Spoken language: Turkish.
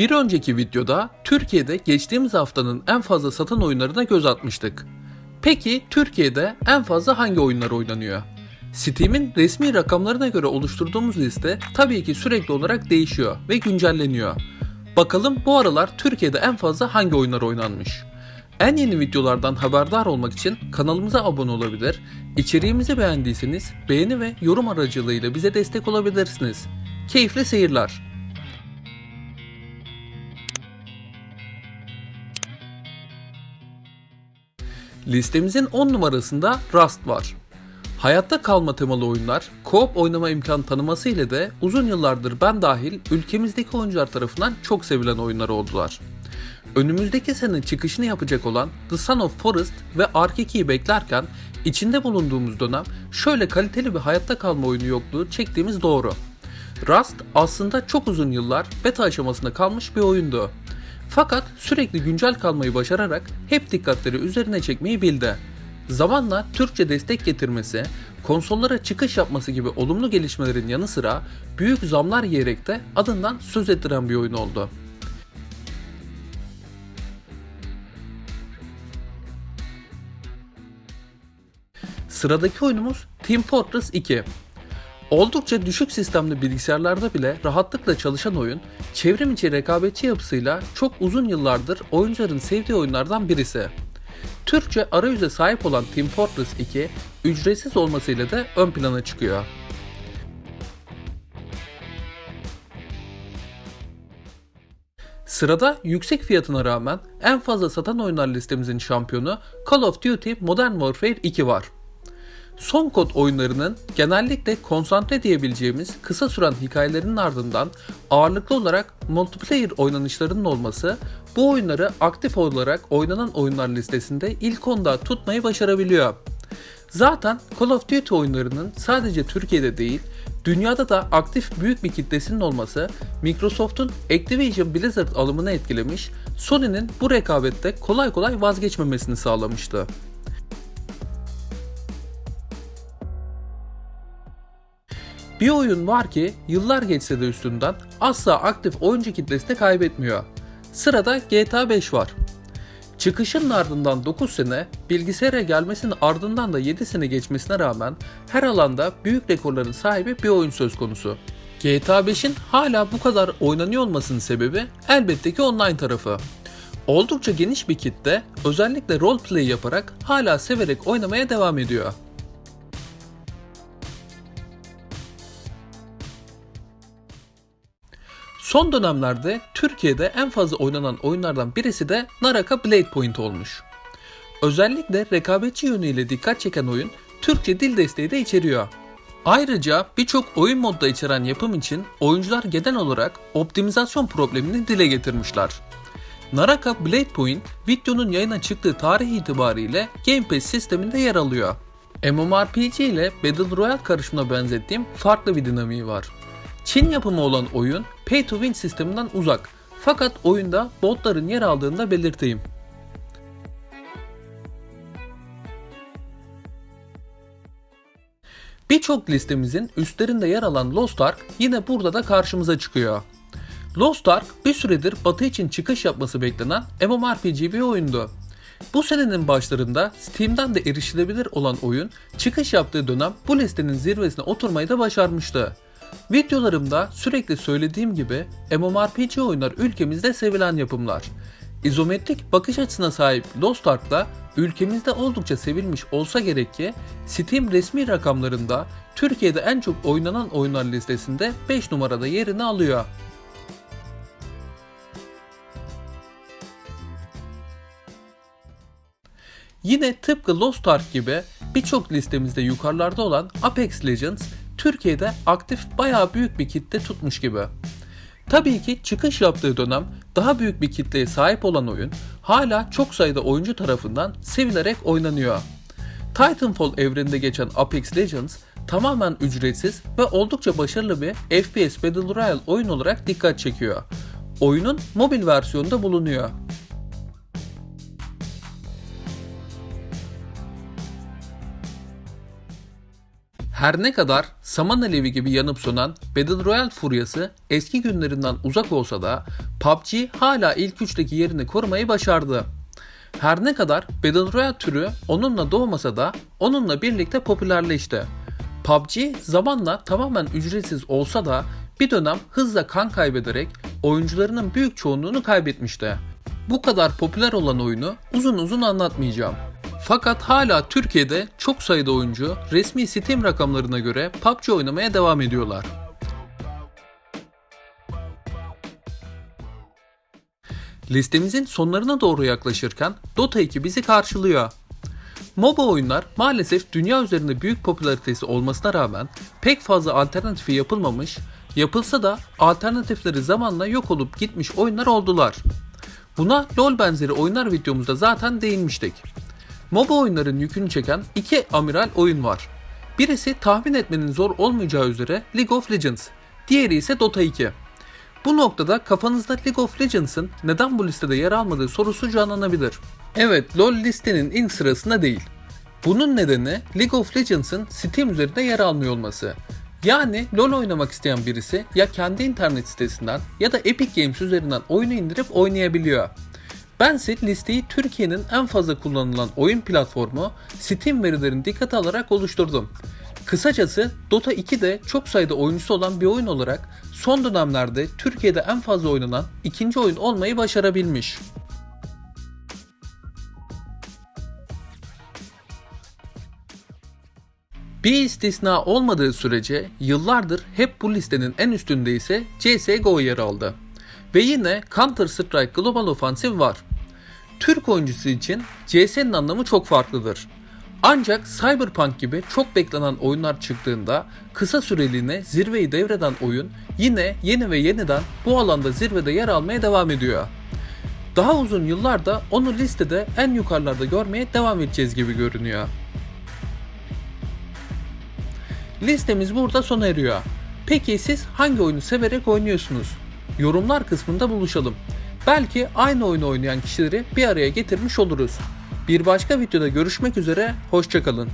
Bir önceki videoda Türkiye'de geçtiğimiz haftanın en fazla satan oyunlarına göz atmıştık. Peki Türkiye'de en fazla hangi oyunlar oynanıyor? Steam'in resmi rakamlarına göre oluşturduğumuz liste tabii ki sürekli olarak değişiyor ve güncelleniyor. Bakalım bu aralar Türkiye'de en fazla hangi oyunlar oynanmış? En yeni videolardan haberdar olmak için kanalımıza abone olabilir, içeriğimizi beğendiyseniz beğeni ve yorum aracılığıyla bize destek olabilirsiniz. Keyifli seyirler. Listemizin 10 numarasında Rust var. Hayatta kalma temalı oyunlar, co-op oynama imkanı tanıması ile de uzun yıllardır ben dahil ülkemizdeki oyuncular tarafından çok sevilen oyunlar oldular. Önümüzdeki sene çıkışını yapacak olan The Son of Forest ve Ark 2'yi beklerken içinde bulunduğumuz dönem şöyle kaliteli bir hayatta kalma oyunu yokluğu çektiğimiz doğru. Rust aslında çok uzun yıllar beta aşamasında kalmış bir oyundu. Fakat sürekli güncel kalmayı başararak hep dikkatleri üzerine çekmeyi bildi. Zamanla Türkçe destek getirmesi, konsollara çıkış yapması gibi olumlu gelişmelerin yanı sıra büyük zamlar yiyerek de adından söz ettiren bir oyun oldu. Sıradaki oyunumuz Team Fortress 2. Oldukça düşük sistemli bilgisayarlarda bile rahatlıkla çalışan oyun, çevrim içi rekabetçi yapısıyla çok uzun yıllardır oyuncuların sevdiği oyunlardan birisi. Türkçe arayüze sahip olan Team Fortress 2, ücretsiz olmasıyla da ön plana çıkıyor. Sırada yüksek fiyatına rağmen en fazla satan oyunlar listemizin şampiyonu Call of Duty Modern Warfare 2 var. Son kod oyunlarının genellikle konsantre diyebileceğimiz kısa süren hikayelerinin ardından ağırlıklı olarak multiplayer oynanışlarının olması bu oyunları aktif olarak oynanan oyunlar listesinde ilk onda tutmayı başarabiliyor. Zaten Call of Duty oyunlarının sadece Türkiye'de değil, dünyada da aktif büyük bir kitlesinin olması Microsoft'un Activision Blizzard alımını etkilemiş, Sony'nin bu rekabette kolay kolay vazgeçmemesini sağlamıştı. Bir oyun var ki yıllar geçse de üstünden asla aktif oyuncu kitlesini kaybetmiyor. Sırada GTA 5 var. Çıkışının ardından 9 sene, bilgisayara gelmesinin ardından da 7 sene geçmesine rağmen her alanda büyük rekorların sahibi bir oyun söz konusu. GTA 5'in hala bu kadar oynanıyor olmasının sebebi elbette ki online tarafı. Oldukça geniş bir kitle özellikle roleplay yaparak hala severek oynamaya devam ediyor. Son dönemlerde Türkiye'de en fazla oynanan oyunlardan birisi de Naraka Blade Point olmuş. Özellikle rekabetçi yönüyle dikkat çeken oyun Türkçe dil desteği de içeriyor. Ayrıca birçok oyun modda içeren yapım için oyuncular genel olarak optimizasyon problemini dile getirmişler. Naraka Blade Point videonun yayına çıktığı tarih itibariyle Game Pass sisteminde yer alıyor. MMORPG ile Battle Royale karışımına benzettiğim farklı bir dinamiği var. Çin yapımı olan oyun Pay to Win sisteminden uzak. Fakat oyunda botların yer aldığını da belirteyim. Birçok listemizin üstlerinde yer alan Lost Ark yine burada da karşımıza çıkıyor. Lost Ark bir süredir Batı için çıkış yapması beklenen MMORPG bir oyundu. Bu senenin başlarında Steam'den de erişilebilir olan oyun çıkış yaptığı dönem bu listenin zirvesine oturmayı da başarmıştı. Videolarımda sürekli söylediğim gibi MMORPG oyunlar ülkemizde sevilen yapımlar. İzometrik bakış açısına sahip Lost Ark'la ülkemizde oldukça sevilmiş olsa gerek ki Steam resmi rakamlarında Türkiye'de en çok oynanan oyunlar listesinde 5 numarada yerini alıyor. Yine tıpkı Lost Ark gibi birçok listemizde yukarılarda olan Apex Legends Türkiye'de aktif bayağı büyük bir kitle tutmuş gibi. Tabii ki çıkış yaptığı dönem daha büyük bir kitleye sahip olan oyun hala çok sayıda oyuncu tarafından sevilerek oynanıyor. Titanfall evreninde geçen Apex Legends tamamen ücretsiz ve oldukça başarılı bir FPS Battle Royale oyun olarak dikkat çekiyor. Oyunun mobil versiyonu da bulunuyor. Her ne kadar saman alevi gibi yanıp sönen Battle Royale furyası eski günlerinden uzak olsa da PUBG hala ilk üçteki yerini korumayı başardı. Her ne kadar Battle Royale türü onunla doğmasa da onunla birlikte popülerleşti. PUBG zamanla tamamen ücretsiz olsa da bir dönem hızla kan kaybederek oyuncularının büyük çoğunluğunu kaybetmişti. Bu kadar popüler olan oyunu uzun uzun anlatmayacağım. Fakat hala Türkiye'de çok sayıda oyuncu resmi Steam rakamlarına göre PUBG oynamaya devam ediyorlar. Listemizin sonlarına doğru yaklaşırken Dota 2 bizi karşılıyor. MOBA oyunlar maalesef dünya üzerinde büyük popülaritesi olmasına rağmen pek fazla alternatifi yapılmamış, yapılsa da alternatifleri zamanla yok olup gitmiş oyunlar oldular. Buna LoL benzeri oyunlar videomuzda zaten değinmiştik. MOBA oyunların yükünü çeken iki amiral oyun var. Birisi tahmin etmenin zor olmayacağı üzere League of Legends, diğeri ise Dota 2. Bu noktada kafanızda League of Legends'ın neden bu listede yer almadığı sorusu canlanabilir. Evet, LoL listenin ilk sırasında değil. Bunun nedeni League of Legends'ın Steam üzerinde yer almıyor olması. Yani LoL oynamak isteyen birisi ya kendi internet sitesinden ya da Epic Games üzerinden oyunu indirip oynayabiliyor. Bense listeyi Türkiye'nin en fazla kullanılan oyun platformu Steam verilerini dikkate alarak oluşturdum. Kısacası Dota 2 de çok sayıda oyuncusu olan bir oyun olarak son dönemlerde Türkiye'de en fazla oynanan ikinci oyun olmayı başarabilmiş. Bir istisna olmadığı sürece yıllardır hep bu listenin en üstünde ise CSGO yer aldı. Ve yine Counter Strike Global Offensive var. Türk oyuncusu için CS'nin anlamı çok farklıdır. Ancak Cyberpunk gibi çok beklenen oyunlar çıktığında kısa süreliğine zirveyi devreden oyun yine yeni ve yeniden bu alanda zirvede yer almaya devam ediyor. Daha uzun yıllarda onu listede en yukarılarda görmeye devam edeceğiz gibi görünüyor. Listemiz burada sona eriyor. Peki siz hangi oyunu severek oynuyorsunuz? Yorumlar kısmında buluşalım. Belki aynı oyunu oynayan kişileri bir araya getirmiş oluruz. Bir başka videoda görüşmek üzere, hoşçakalın.